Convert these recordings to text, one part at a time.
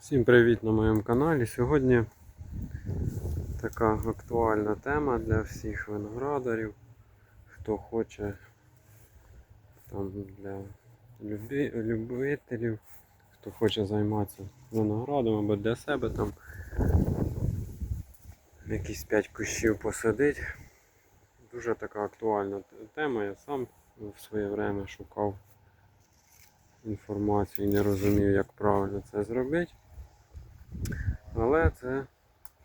Всім привіт на моєму каналі. Сьогодні така актуальна тема для всіх виноградарів. Хто хоче там для любі, любителів, хто хоче займатися виноградом або для себе там якісь 5 кущів посадити. Дуже така актуальна тема. Я сам в своє время шукав інформацію і не розумів, як правильно це зробити. Але це,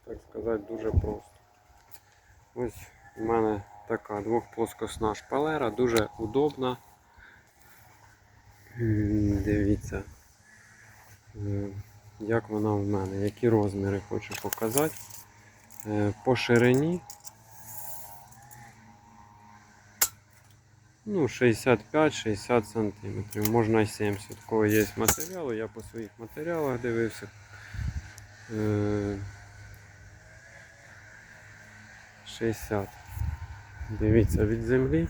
так сказати, дуже просто. Ось у мене така двохплоскосна шпалера, дуже удобна. Дивіться, е, як вона в мене, які розміри хочу показати. Е, По ширині ну, 65-60 см, можна і 70 У кого є матеріали, я по своїх матеріалах дивився. Е, 60. Дивіться, від землі.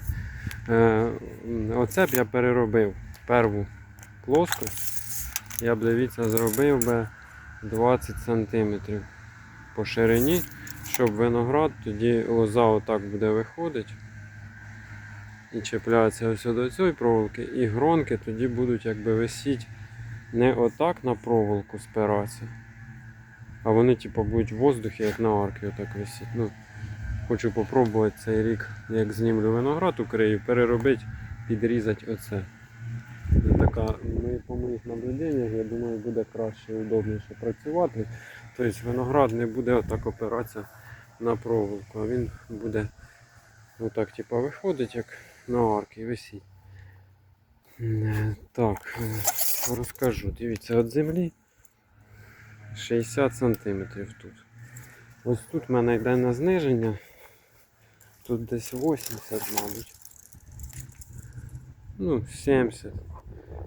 Е, Оце б я переробив перву плоскость. Я б, дивіться, зробив би 20 см по ширині, щоб виноград, тоді лоза отак буде виходити. І чіпляється ось до цієї проволоки, і гронки тоді будуть якби висіти не отак на проволоку спиратися, а вони типу будуть в воздухі, як на арки, отак висіти. Ну, хочу попробувати цей рік, як знімлю виноград укрию, переробити, підрізати оце. Це така, ми, по моїх наблюденнях, я думаю, буде краще і удобніше працювати. Тобто виноград не буде отак опиратися на проволоку, а він буде отак типу, виходить, як на арки висіть. Е, Так, розкажу. Дивіться, від землі 60 см тут. Ось тут в мене йде на зниження. Тут десь 80, мабуть. Ну, 70.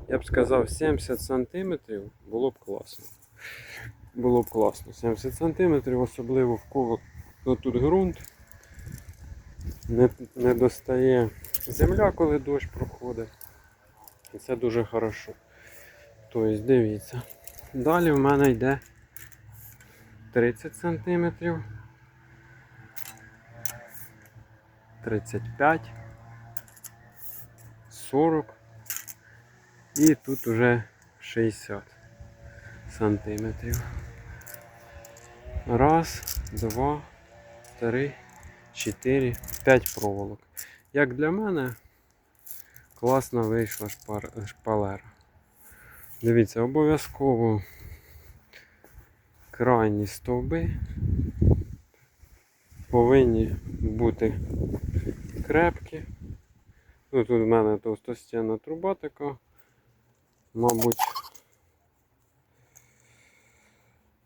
Я б сказав 70 сантиметрів було б класно. Було б класно. 70 сантиметрів, особливо в кого тут ґрунт. Не, не достає земля, коли дощ проходить. І це дуже хорошо. Тобто, дивіться. Далі в мене йде 30 сантиметрів. 35, 40 і тут уже 60 сантиметрів. Раз, два, три, чотири, п'ять проволок. Як для мене класно вийшла шпар... шпалера. Дивіться, обов'язково крайні стовби повинні бути крепкі. Ну, тут в мене товстостінна труба така, мабуть,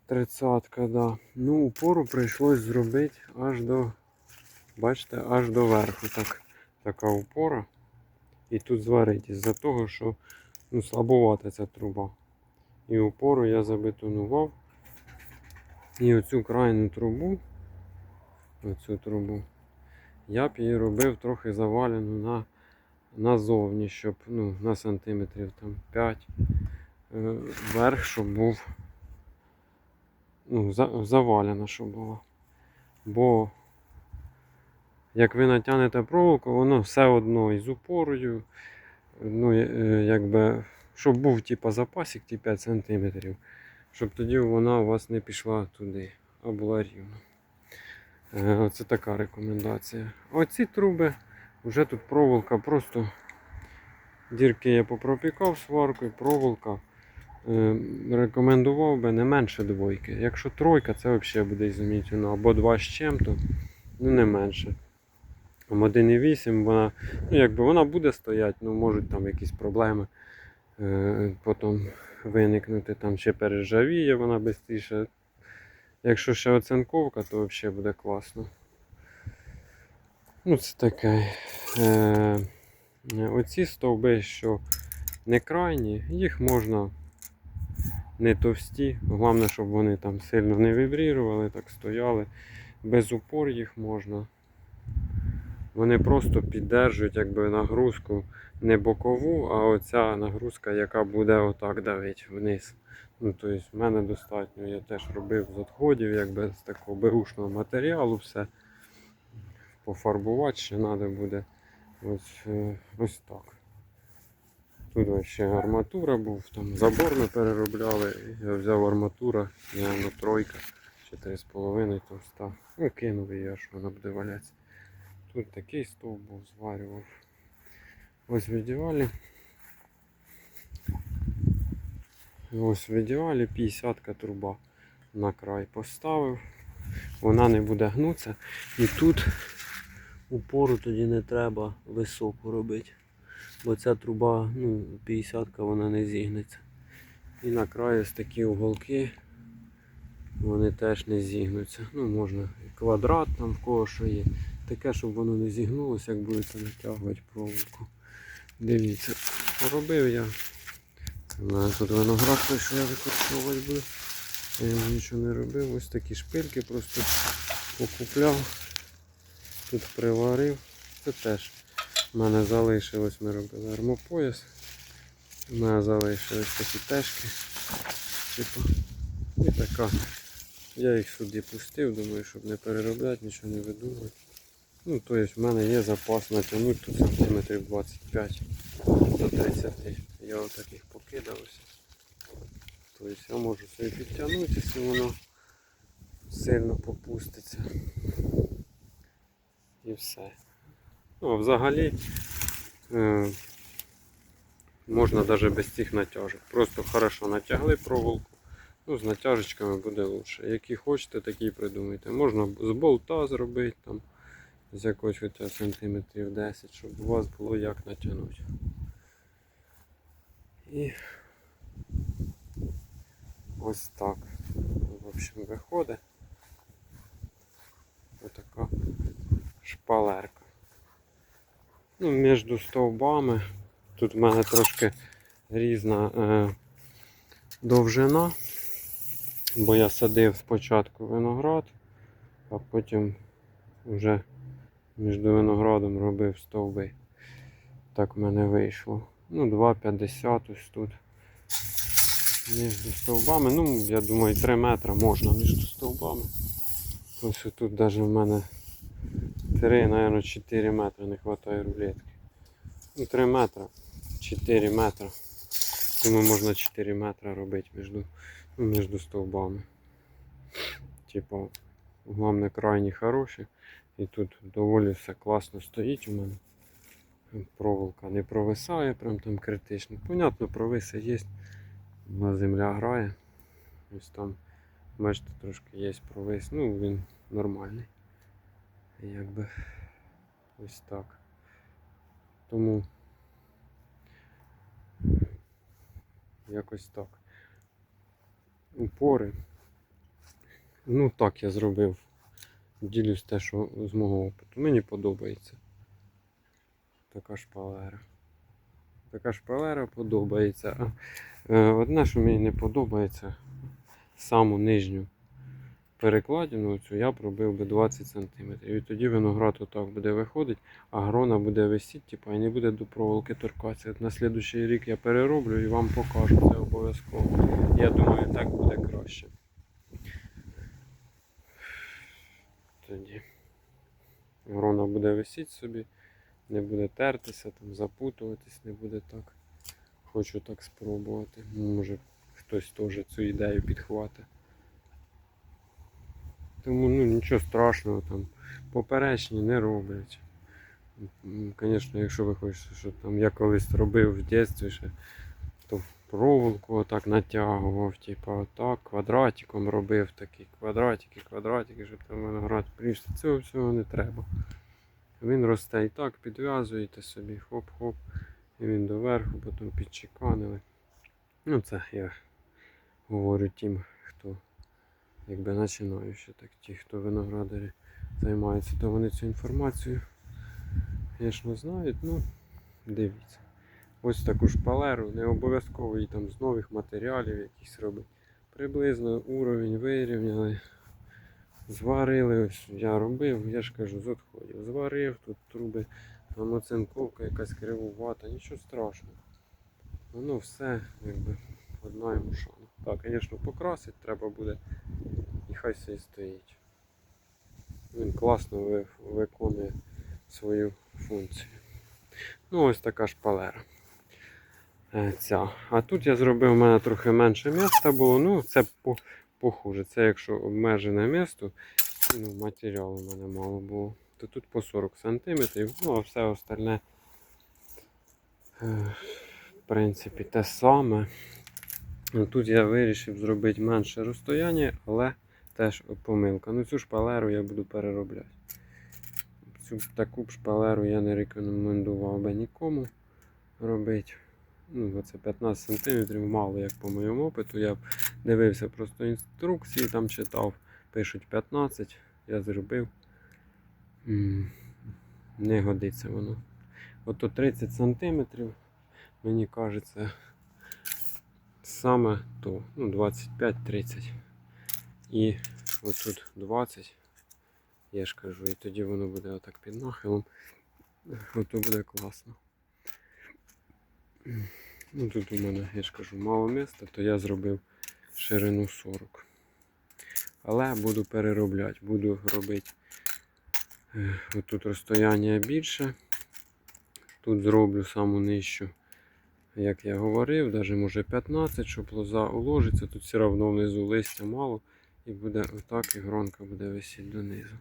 тридцятка, да. Ну, упору прийшлось зробити аж до, бачите, аж до верху. Так, така упора. І тут зварить із-за того, що ну, слабувата ця труба. І упору я забетонував. І оцю крайню трубу, оцю трубу, я б її робив трохи завалену на, назовні, щоб ну, на сантиметрів там 5 е, вверх, щоб був ну, за, завалена, щоб була. Бо як ви натягнете проволоку, воно все одно із упорою, ну, е, якби, щоб був типа запасик ті 5 сантиметрів, щоб тоді вона у вас не пішла туди, а була рівна. Е, Оце така рекомендація. Оці труби, вже тут проволока, просто дірки я попропікав сваркою, проволока. Е, Рекомендував би не менше двойки. Якщо тройка, це взагалі буде ізумітельно, або два з чим-то, ну не менше. Там 1,8 вона, ну якби вона буде стояти, ну можуть там якісь проблеми потім виникнути, там ще перержавіє вона швидше. Якщо ще оцинковка, то взагалі буде класно. Ну, це таке. Е, оці стовби, що не крайні, їх можна не товсті. Головне, щоб вони там сильно не вібрірували, так стояли. Без упор їх можна. Вони просто піддержують якби нагрузку не бокову, а оця нагрузка, яка буде отак давити вниз. Ну, тобто в мене достатньо, я теж робив з відходів, якби з такого берушного матеріалу все. Пофарбувати ще треба буде. Ось, е, ось так. Тут ще арматура був, там забор ми переробляли. Я взяв арматура, ну, тройка, чи 3,5 товста. Ну, кинув її, аж вона буде валятися. Тут такий стовп був, зварював. Ось в ідеалі. Ось в ідеалі 50 труба на край поставив. Вона не буде гнутися. І тут упору тоді не треба високу робити. Бо ця труба, ну, 50 вона не зігнеться. І на краю ось такі уголки, вони теж не зігнуться. Ну, можна і квадрат там в кого що є. Таке, щоб воно не зігнулося, як будете натягувати проволоку. Дивіться, поробив я. В мене тут виноград, що я викорчовувати буду. Я нічого не робив. Ось такі шпильки просто покупляв. Тут приварив. Це теж. У мене залишилось, ми робили армопояс. У мене залишились такі тежки. Типу. І така. Я їх сюди пустив, думаю, щоб не переробляти, нічого не видумати. Ну, тобто в мене є запас натягнути тут сантиметрів 25 до 30. Я отак їх покидав. Тобто я можу собі підтягнути, якщо воно сильно попуститься. І все. Ну, а взагалі е, можна навіть без цих натяжок. Просто хорошо натягли проволоку. Ну, з натяжечками буде краще. Які хочете, такі придумайте. Можна з болта зробити там з якогось хоча сантиметрів 10, щоб у вас було як натягнути. І ось так. В общем, виходить. Отака шпалерка. Ну, між стовбами. Тут в мене трошки різна е, довжина, бо я садив спочатку виноград, а потім вже між виноградом робив стовби. Так в мене вийшло. Ну, 2,50 ось тут. Між стовбами. Ну, я думаю, 3 метри можна між стовбами. Ось тут навіть в мене 3, мабуть, 4 метри не вистачає рулетки. Ну, 3 метри, 4 метри. Думаю, можна 4 метри робити між, ну, між стовбами. Типа, головне крайні хороші. І тут доволі все класно стоїть у мене. Проволока не провисає, прям там критично. Понятно, провиси є. На земля грає. Ось там, бачите, трошки є провис. Ну, він нормальний. Якби ось так. Тому якось так. Упори. Ну так я зробив. Ділюсь те, що з мого опиту. Мені подобається. Така шпалера. Така шпалера подобається. Е, одне, що мені не подобається, саму нижню перекладину цю я пробив би 20 см. І тоді виноград отак буде виходити, а грона буде висіти, типу, і не буде до проволоки торкатися. На слідуючий рік я перероблю і вам покажу це обов'язково. Я думаю, так буде краще. Тоді грона буде висіти собі, не буде тертися, там, запутуватись, не буде так. Хочу так спробувати. Може хтось теж цю ідею підхватить. Тому ну, нічого страшного там. Поперечні не роблять. Звісно, якщо ви хочете, що там я колись робив в дитинстві ще, проволоку отак натягував, типу отак, квадратиком робив такі квадратики, квадратики, щоб там виноград прийшов. Цього всього не треба. Він росте і так, підв'язуєте собі, хоп-хоп, і він доверху, потім підчеканили. Ну це я говорю тим, хто якби починаючи, так ті, хто виноградарі займаються, то вони цю інформацію, звісно, знають, ну, дивіться. Ось таку шпалеру, не обов'язково її там з нових матеріалів якісь робити. Приблизно уровень вирівняли. Зварили, ось я робив, я ж кажу, з відходів. Зварив, тут труби, там оцинковка якась кривувата, нічого страшного. Воно все якби одна йому шана. Так, звісно, покрасити треба буде і хай все і стоїть. Він класно виконує свою функцію. Ну, ось така шпалера. Е, Ця. А тут я зробив, у мене трохи менше міста було. Ну, це по, похуже. Це якщо обмежене місто, ну, матеріалу у мене мало було. То тут по 40 см, ну а все остальне, е, в принципі, те саме. Ну, Тут я вирішив зробити менше розстояння, але теж помилка. Ну цю шпалеру я буду переробляти. Цю таку шпалеру я не рекомендував би нікому робити. Ну, бо це 15 см, мало як по моєму опиту. Я дивився просто інструкції, там читав, пишуть 15, я зробив. Не годиться воно. Ото 30 см, мені кажеться, саме то. Ну, 25-30. І отут 20. Я ж кажу, і тоді воно буде отак під нахилом. Ото буде класно. Ну тут у мене, я ж кажу, мало міста, то я зробив ширину 40. Але буду переробляти, буду робити е, отут розстояння більше. Тут зроблю саму нижчу, як я говорив, навіть може 15, щоб лоза уложиться. Тут все одно внизу листя мало і буде отак і гронка буде висіти донизу.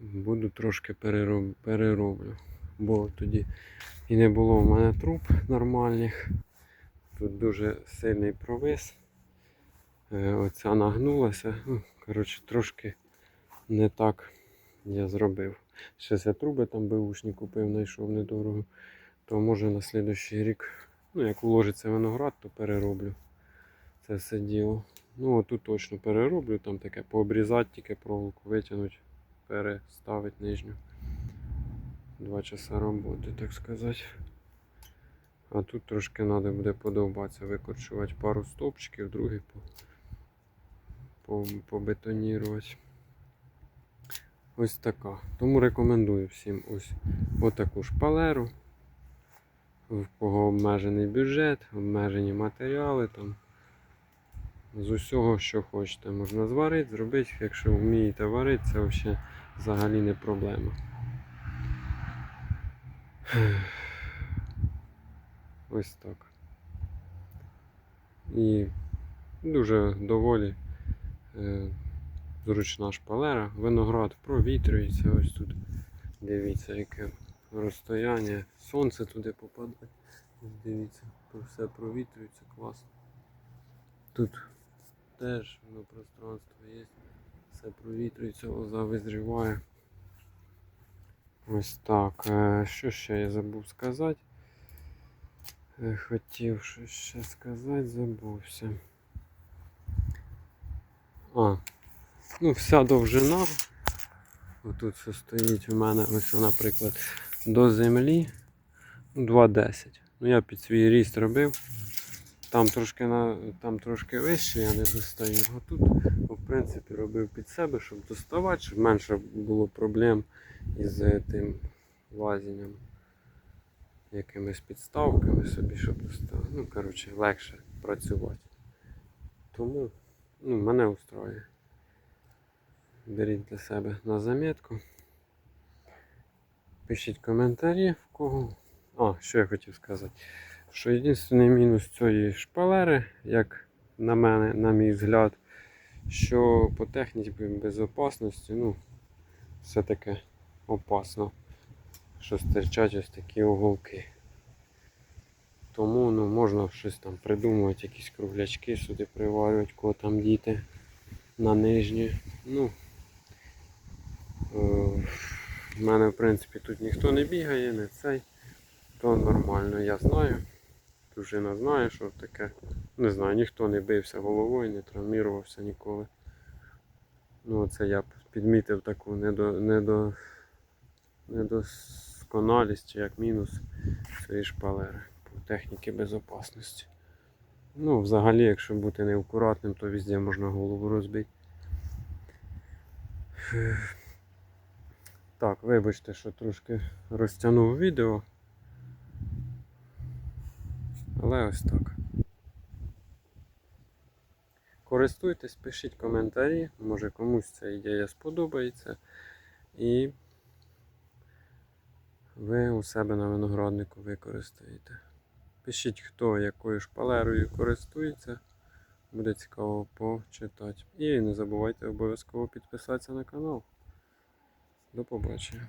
Буду трошки перероб... перероблю, бо тоді і не було в мене труб нормальних. Тут дуже сильний провис. Е, Оця нагнулася. Ну, коротше, трошки не так я зробив. Ще я труби там беушні купив, знайшов недорого. То може на слідущий рік, ну як уложиться виноград, то перероблю це все діло. Ну тут точно перероблю, там таке пообрізати, тільки проволоку витягнути, переставити нижню. Два часа роботи, так сказати. А тут трошки треба буде подовбатися, викорчувати пару стовпчиків, другий по, по, побетонірувати. Ось така. Тому рекомендую всім ось отаку шпалеру. В кого обмежений бюджет, обмежені матеріали там. З усього, що хочете, можна зварити, зробити. Якщо вмієте варити, це взагалі не проблема. Ось так. І дуже доволі е, зручна шпалера. Виноград провітрюється ось тут. Дивіться, яке розстояння. Сонце туди попадає. Дивіться, все провітрюється класно. Тут теж воно пространство є. Все провітрюється, лоза визріває. Ось так. Е, Що ще я забув сказати? Е, Хотів щось ще сказати, забувся. А, ну вся довжина. Отут все стоїть у мене, ось, наприклад, до землі ну, 2,10. Ну я під свій ріст робив. Там трошки на, там трошки вище я не достаю. А тут, ну, в принципі, робив під себе, щоб доставати, щоб менше було проблем із е, тим лазінням. Якимись підставками собі, щоб доставати. Ну, коротше, легше працювати. Тому ну, мене устроює. Беріть для себе на замітку. Пишіть коментарі в кого. А, що я хотів сказати. Що єдиний мінус цієї шпалери, як на мене, на мій взгляд, що по техніці безпечності, ну, все-таки опасно, що стирчать ось такі уголки. Тому ну, можна щось там придумувати, якісь круглячки сюди приварювати, кого там діти на нижні. Ну, е, в мене, в принципі, тут ніхто не бігає, не цей. То нормально, я знаю. Дружина знає, що таке. Не знаю, ніхто не бився головою, не травмірувався ніколи. Ну, це я підмітив таку недо, недо, недосконалість, чи як мінус цієї шпалери по техніці безпечності. Ну, взагалі, якщо бути неакуратним, то везде можна голову розбити. Так, вибачте, що трошки розтягнув відео. Але ось так. Користуйтесь, пишіть коментарі, може комусь ця ідея сподобається. І ви у себе на винограднику використаєте. Пишіть, хто якою шпалерою користується. Буде цікаво почитати. І не забувайте обов'язково підписатися на канал. До побачення.